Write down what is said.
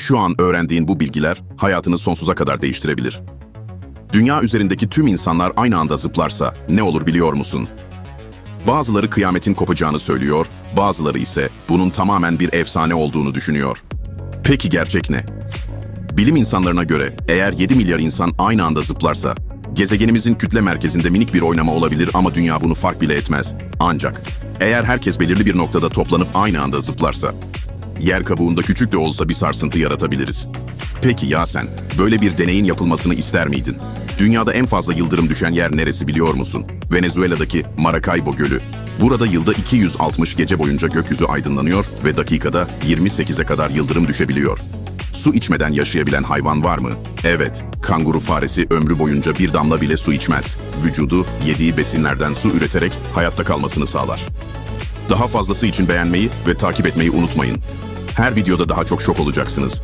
Şu an öğrendiğin bu bilgiler hayatını sonsuza kadar değiştirebilir. Dünya üzerindeki tüm insanlar aynı anda zıplarsa ne olur biliyor musun? Bazıları kıyametin kopacağını söylüyor, bazıları ise bunun tamamen bir efsane olduğunu düşünüyor. Peki gerçek ne? Bilim insanlarına göre eğer 7 milyar insan aynı anda zıplarsa, gezegenimizin kütle merkezinde minik bir oynama olabilir ama dünya bunu fark bile etmez. Ancak eğer herkes belirli bir noktada toplanıp aynı anda zıplarsa, yer kabuğunda küçük de olsa bir sarsıntı yaratabiliriz. Peki ya sen, böyle bir deneyin yapılmasını ister miydin? Dünyada en fazla yıldırım düşen yer neresi biliyor musun? Venezuela'daki Maracaibo Gölü. Burada yılda 260 gece boyunca gökyüzü aydınlanıyor ve dakikada 28'e kadar yıldırım düşebiliyor. Su içmeden yaşayabilen hayvan var mı? Evet, kanguru faresi ömrü boyunca bir damla bile su içmez. Vücudu yediği besinlerden su üreterek hayatta kalmasını sağlar. Daha fazlası için beğenmeyi ve takip etmeyi unutmayın. Her videoda daha çok şok olacaksınız.